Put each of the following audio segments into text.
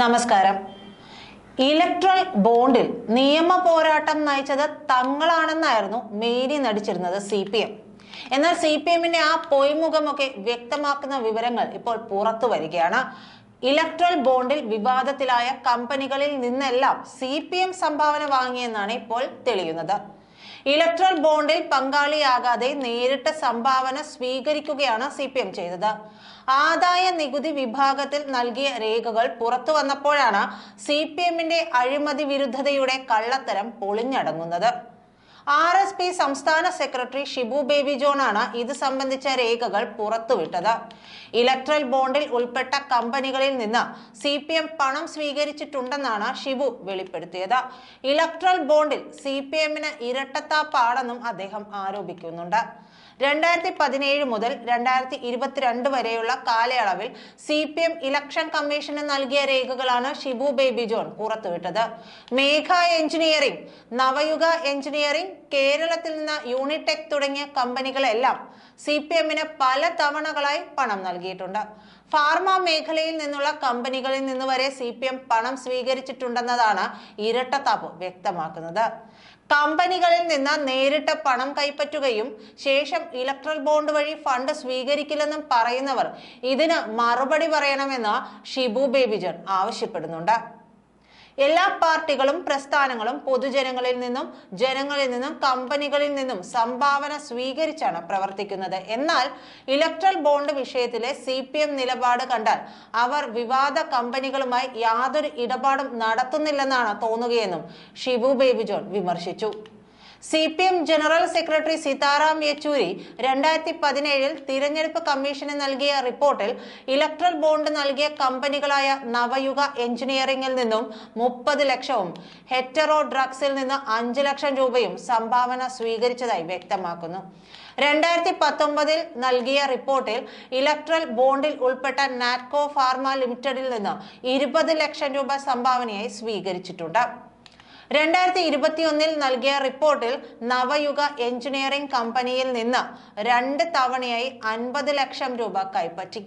നമസ്കാരം. ഇലക്ട്രൽ ബോണ്ടിൽ നിയമ പോരാട്ടം നയിച്ചത് തങ്ങളാണെന്നായിരുന്നു മേരി നടിച്ചിരുന്നത് സി പി എം. എന്നാൽ സി പി എമ്മിന്റെ ആ പൊയ്മുഖമൊക്കെ വ്യക്തമാക്കുന്ന വിവരങ്ങൾ ഇപ്പോൾ പുറത്തു വരികയാണ്. ഇലക്ട്രൽ ബോണ്ടിൽ വിവാദത്തിലായ കമ്പനികളിൽ നിന്നെല്ലാം സി പി എം സംഭാവന വാങ്ങിയെന്നാണ് ഇപ്പോൾ തെളിയുന്നത്. ഇലക്ട്രൽ ബോണ്ടിൽ പങ്കാളിയാകാതെ നേരിട്ട് സംഭാവന സ്വീകരിക്കുകയാണ് സി പി എം ചെയ്തത്. ആദായ നികുതി വിഭാഗത്തിൽ നൽകിയ രേഖകൾ പുറത്തു വന്നപ്പോഴാണ് സി പി എമ്മിന്റെ അഴിമതി വിരുദ്ധതയുടെ കള്ളത്തരം പൊളിഞ്ഞടങ്ങുന്നത്. ആർ എസ് പി സംസ്ഥാന സെക്രട്ടറി ഷിബു ബേബി ജോൺ ആണ് ഇത് സംബന്ധിച്ച രേഖകൾ പുറത്തുവിട്ടത്. ഇലക്ട്രൽ ബോണ്ടിൽ ഉൾപ്പെട്ട കമ്പനികളിൽ നിന്ന് സി പി എം പണം സ്വീകരിച്ചിട്ടുണ്ടെന്നാണ് ഷിബു വെളിപ്പെടുത്തിയത്. ഇലക്ട്രൽ ബോണ്ടിൽ സി പി എമ്മിന് ഇരട്ടത്താപ്പാണെന്നും അദ്ദേഹം ആരോപിക്കുന്നുണ്ട്. രണ്ടായിരത്തി പതിനേഴ് മുതൽ രണ്ടായിരത്തി ഇരുപത്തിരണ്ട് വരെയുള്ള കാലയളവിൽ സി പി എം ഇലക്ഷൻ കമ്മീഷന് നൽകിയ രേഖകളാണ് ഷിബു ബേബി ജോൺ പുറത്തുവിട്ടത്. മേഘ എഞ്ചിനീയറിംഗ് നവയുഗ എഞ്ചിനീയറിംഗ് കേരളത്തിൽ നിന്ന് യൂണിടെക് തുടങ്ങിയ കമ്പനികളെല്ലാം സി പി എമ്മിന് പല തവണകളായി പണം നൽകിയിട്ടുണ്ട്. ഫാർമ മേഖലയിൽ നിന്നുള്ള കമ്പനികളിൽ നിന്ന് വരെ സി പി എം പണം സ്വീകരിച്ചിട്ടുണ്ടെന്നതാണ് ഇരട്ടത്താപ്പ് വ്യക്തമാക്കുന്നത്. കമ്പനികളിൽ നിന്ന് നേരിട്ട് പണം കൈപ്പറ്റുകയും ശേഷം ഇലക്ട്രൽ ബോണ്ട് വഴി ഫണ്ട് സ്വീകരിക്കില്ലെന്നും പറയുന്നവർ ഇതിന് മറുപടി പറയണമെന്ന് ഷിബു ബേബിജൻ ആവശ്യപ്പെടുന്നുണ്ട്. എല്ലാ പാർട്ടികളും പ്രസ്ഥാനങ്ങളും പൊതുജനങ്ങളിൽ നിന്നും ജനങ്ങളിൽ നിന്നും കമ്പനികളിൽ നിന്നും സംഭാവന സ്വീകരിച്ചാണ് പ്രവർത്തിക്കുന്നത്. എന്നാൽ ഇലക്ട്രൽ ബോണ്ട് വിഷയത്തിലെ സി നിലപാട് കണ്ടാൽ അവർ വിവാദ കമ്പനികളുമായി യാതൊരു ഇടപാടും നടത്തുന്നില്ലെന്നാണ് തോന്നുകയെന്നും ഷിബു ബേബി ജോൺ വിമർശിച്ചു. C P M general secretary Sitaram Yechury രണ്ടായിരത്തി പതിനേഴിൽ തിരഞ്ഞെടുപ്പ് കമ്മീഷന് നൽകിയ റിപ്പോർട്ടിൽ ഇലക്ട്രൽ ബോണ്ട് നൽകിയ കമ്പനികളായ നവയുഗ എഞ്ചിനീയറിംഗിൽ നിന്നും മുപ്പത് ലക്ഷവും ഹെറ്ററോ ഡ്രഗ്സിൽ നിന്ന് അഞ്ച് ലക്ഷം രൂപയും സംഭാവന സ്വീകരിച്ചതായി വ്യക്തമാക്കുന്നു. രണ്ടായിരത്തി പത്തൊമ്പതിൽ നൽകിയ റിപ്പോർട്ടിൽ ഇലക്ട്രൽ ബോണ്ടിൽ ഉൾപ്പെട്ട നാറ്റ്കോ ഫാർമ ലിമിറ്റഡിൽ നിന്ന് ഇരുപത് ലക്ഷം രൂപ സംഭാവനയായി സ്വീകരിച്ചിട്ടുണ്ട്. രണ്ടായിരത്തി ഇരുപത്തിയൊന്നിൽ നൽകിയ റിപ്പോർട്ടിൽ നവയുഗ എഞ്ചിനീയറിംഗ് കമ്പനിയിൽ നിന്ന് രണ്ട് തവണയായി അൻപത് ലക്ഷം രൂപ കൈപ്പറ്റി.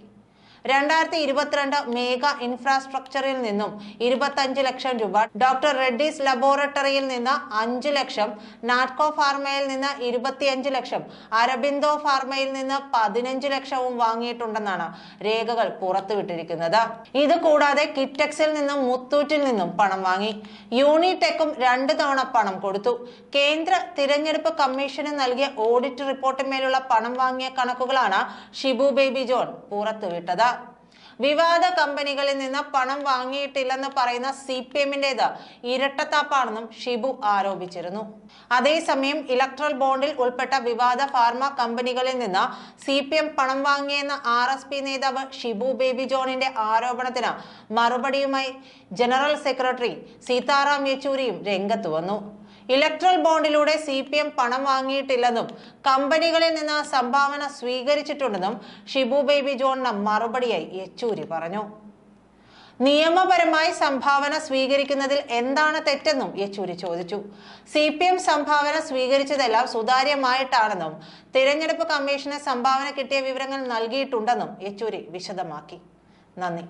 രണ്ടായിരത്തി ഇരുപത്തിരണ്ട് മേഘ ഇൻഫ്രാസ്ട്രക്ചറിൽ നിന്നും ഇരുപത്തഞ്ച് ലക്ഷം രൂപ ഡോക്ടർ റെഡ്ഡീസ് ലബോറട്ടറിയിൽ നിന്ന് അഞ്ച് ലക്ഷം നാട്കോ ഫാർമയിൽ നിന്ന് ഇരുപത്തിയഞ്ച് ലക്ഷം അരബിന്ദോ ഫാർമയിൽ നിന്ന് പതിനഞ്ച് ലക്ഷവും വാങ്ങിയിട്ടുണ്ടെന്നാണ് രേഖകൾ പുറത്തുവിട്ടിരിക്കുന്നത്. ഇത് കൂടാതെ കിറ്റക്സിൽ നിന്നും മുത്തൂറ്റിൽ നിന്നും പണം വാങ്ങി. യൂണിടെക്കും രണ്ട് തവണ പണം കൊടുത്തു. കേന്ദ്ര തിരഞ്ഞെടുപ്പ് കമ്മീഷന് നൽകിയ ഓഡിറ്റ് റിപ്പോർട്ടിന്മേലുള്ള പണം വാങ്ങിയ കണക്കുകളാണ് ഷിബു ബേബി ജോൺ പുറത്തുവിട്ടത്. വിവാദ കമ്പനികളിൽ നിന്ന് പണം വാങ്ങിയിട്ടില്ലെന്ന് പറയുന്ന സി പി എമ്മിന്റെത് ഇരട്ടത്താപ്പാണെന്നും ഷിബു ആരോപിച്ചിരുന്നു. അതേസമയം ഇലക്ട്രൽ ബോണ്ടിൽ ഉൾപ്പെട്ട വിവാദ ഫാർമ കമ്പനികളിൽ നിന്ന് സി പി എം പണം വാങ്ങിയെന്ന ആർ എസ് പി നേതാവ് ഷിബു ബേബി ജോണിന്റെ ആരോപണത്തിന് മറുപടിയുമായി ജനറൽ സെക്രട്ടറി സീതാറാം യെച്ചൂരിയും രംഗത്ത് വന്നു. ഇലക്ട്രൽ ബോണ്ടിലൂടെ സി പി എം പണം വാങ്ങിയിട്ടില്ലെന്നും കമ്പനികളിൽ നിന്ന് സംഭാവന സ്വീകരിച്ചിട്ടുണ്ടെന്നും ഷിബു ബേബി ജോണിന് മറുപടിയായി യെച്ചൂരി പറഞ്ഞു. നിയമപരമായി സംഭാവന സ്വീകരിക്കുന്നതിൽ എന്താണ് തെറ്റെന്നും യെച്ചൂരി ചോദിച്ചു. സി പി എം സംഭാവന സ്വീകരിച്ചതെല്ലാം സുതാര്യമായിട്ടാണെന്നും തിരഞ്ഞെടുപ്പ് കമ്മീഷന് സംഭാവന കിട്ടിയ വിവരങ്ങൾ നൽകിയിട്ടുണ്ടെന്നും യെച്ചൂരി വിശദമാക്കി. നന്ദി.